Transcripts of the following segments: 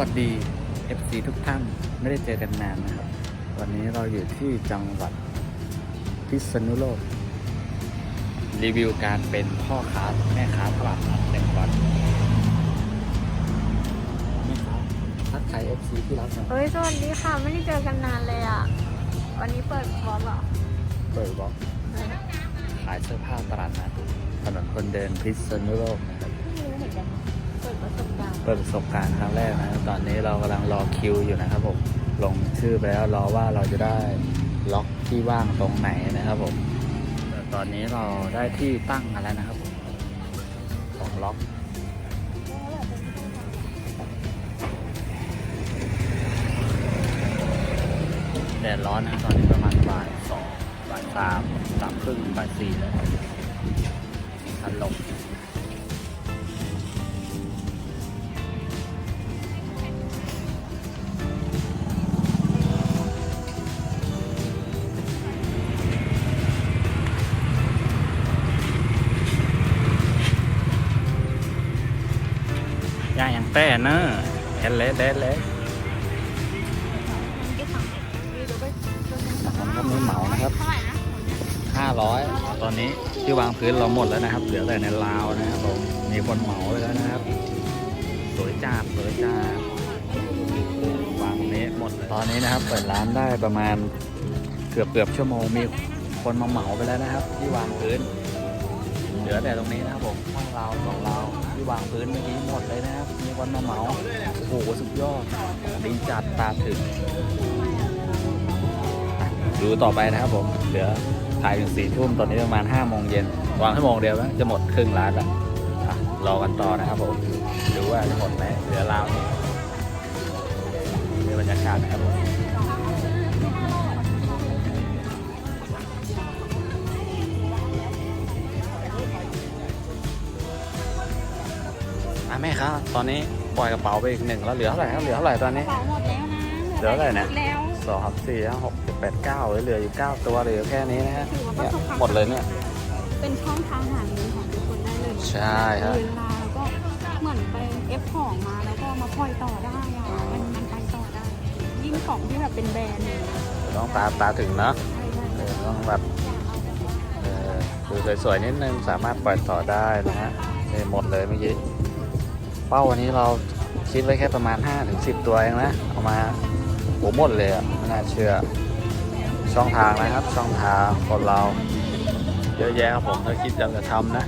วัสดี FC ทุกท่านไม่ได้เจอกันนานนะครับ วันนี้เราอยู่ที่จังหวัดพิษณุโลก รีวิวการเป็นพ่อค้าแม่ค้าตลาดนัดหนึ่งวันแม่ค้าทักทาย FC ที่รักหน่อยเฮ้ยสวัสดีค่ะ ไม่ได้เจอกันนานเลยอะ วันนี้เปิดบอสเหรอเปิดบล็อกขายเสื้อผ้าตลาดนัดถนนคนเดินพิษณุโลกนะ ประสบการณ์เปิดประสบการณ์ครั้งแรกนะตอนนี้เรากำลังรอคิวอยู่นะครับผมลงชื่อไปแล้วรอว่าเราจะได้ล็อกที่ว่างตรงไหนนะครับผมแต่ตอนนี้เราได้ที่ตั้งกันแล้วนะครับผมของล็อกแดดร้อนนะตอนนี้ประมาณบ่ายสองบ่ายสามสามครึ่งบ่ายสี่แล้วทันลม แต่เนอะเห็นเละเละเละที่สั่งมีดูไปดูกันผมก็มีเหมานะครับเท่าไหร่นะ500ตอนนี้ที่วางพื้นเราหมดแล้วนะครับ เหลือแต่ในราวนะครับผมมีคนเหมาไปแล้วนะครับ สวยจ้าบสวยจ้าบวางตรงนี้หมดเลยตอนนี้นะครับ เปิดร้านได้ประมาณเกือบเกือบชั่วโมงมีคนมาเหมาไปแล้วนะครับ ที่วางพื้น เหลือแต่ตรงนี้นะครับผมข้างราวสองรา วางพื้นเมื่อกี้หมดเลยนะครับ มีคนมาเหมา โอ้โห สุดยอดดีจัดตาถึง ดูต่อไปนะครับผม เหลือถ่ายถึงสี่ทุ่มตอนนี้ประมาณห้าโมงเย็นวางชั่วโมงเดียวนะจะหมดครึ่งร้านแล้วอะรอกันต่อนะครับผมดูว่าจะหมดไหมเหลือราวนี้นี่บรรยากาศนะครับผม แม่ครับตอนนี้ปล่อยกระเป๋าไปอีกหนึ่งแล้วเหลือเท่าไหร่ครับเหลือเท่าไหร่ตอนนี้ เป๋าหมดแล้วนะเหลือเท่าไหร่นะแล้วสองครับสี่ห้าหกเจ็ดแปดเก้าเหลืออยู่เก้าตัวเหลือแค่นี้นะฮะถือว่าประเนี่ยสบความหมดเลยเนี่ย เป็นช่องทางหาเงินของทุกคนได้เลยใช่ครับเวลาแล้วก็เหมือนไปเอฟของมาแล้วก็มาปล่อยต่อได้อะมันมันไปต่อได้ ยิ่งของที่แบบเป็นแบรนด์เนี่ยต้องตาตาถึงเนาะใช่ใช่เออต้องแบบเออดูสวยๆนิดนึงสามารถปล่อยต่อได้นะฮะนี่หมดเลยเมื่อกี้ เป้าวันนี้เราคิดไว้แค่ประมาณ5ถึง10 ตัวเองนะ เอามาโอ้หมดเลยอะไม่น่าเชื่อ ช่องทางนะครับ ช่องทางคนเรา เยอะแยะครับผมถ้าคิดอยากจะทำนะ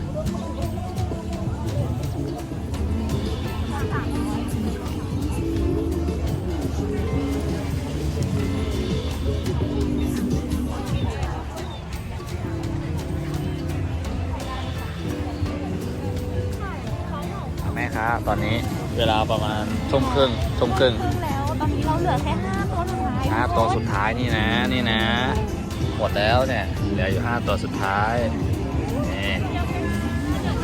แม่ค้าตอนนี้เวลาประมาณทุ่มครึ่งทุ่มครึ่งครึ่งแล้วตอนนี้เราเหลือแค่ห้าตัวสุดท้ายห้าตัวสุดท้ายนี่นะนี่นะ หมดแล้วเนี่ยเหลืออยู่ห้าตัวสุดท้ายนี่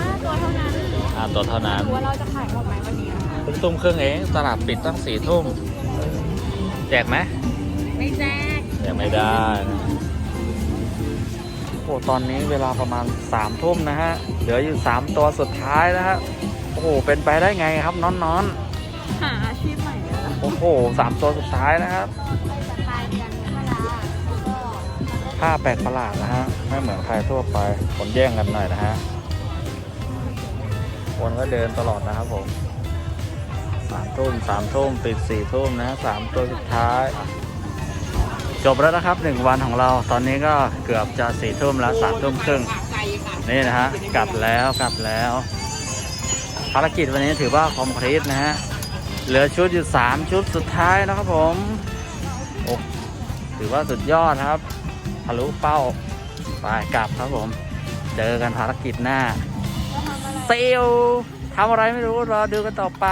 ห้าตัวเท่านั้นห้าตัวเท่านั้นดูว่าเราจะขายหมดไหมวันนี้เพิ่งทุ่มครึ่งเองตลาดปิดตั้งสี่ทุ่มแจกไหมไม่แจ้งยังไม่ได้นะโอ้ตอนนี้เวลาประมาณสามทุ่มนะฮะ เหลืออยู่สามตัวสุดท้ายแล้วฮะโอ้โห เป็นไปได้ไงครับน้อนๆหาอาชีพใหม่เลยนะโอ้โหสามตัวสุดท้ายนะครับปลายเดือนมกราแล้วก็ผ้าแปลกประหลาดนะฮะ ไม่เหมือนใครทั่วไปคนแย่งกันหน่อยนะฮะคนก็เดินตลอดนะครับผมสามทุ่มสามทุ่มปิดสี่ทุ่มนะฮะสามตัวสุดท้าย จบแล้วนะครับหนึ่งวันของเราตอนนี้ก็เกือบจะสี่ทุ่มแล้วสามทุ่มครึ่งนี่นะฮะกลับแล้วกลับแล้ว ภารกิจวันนี้ถือว่าคอมพลีทนะฮะ เหลือชุดอยู่สามชุดสุดท้ายนะครับผมโอ้ถือว่าสุดยอดครับทะลุเป้าไปกลับครับผม เจอกันภารกิจหน้า เซลทำอะไรไม่รู้ รอดูกันต่อไป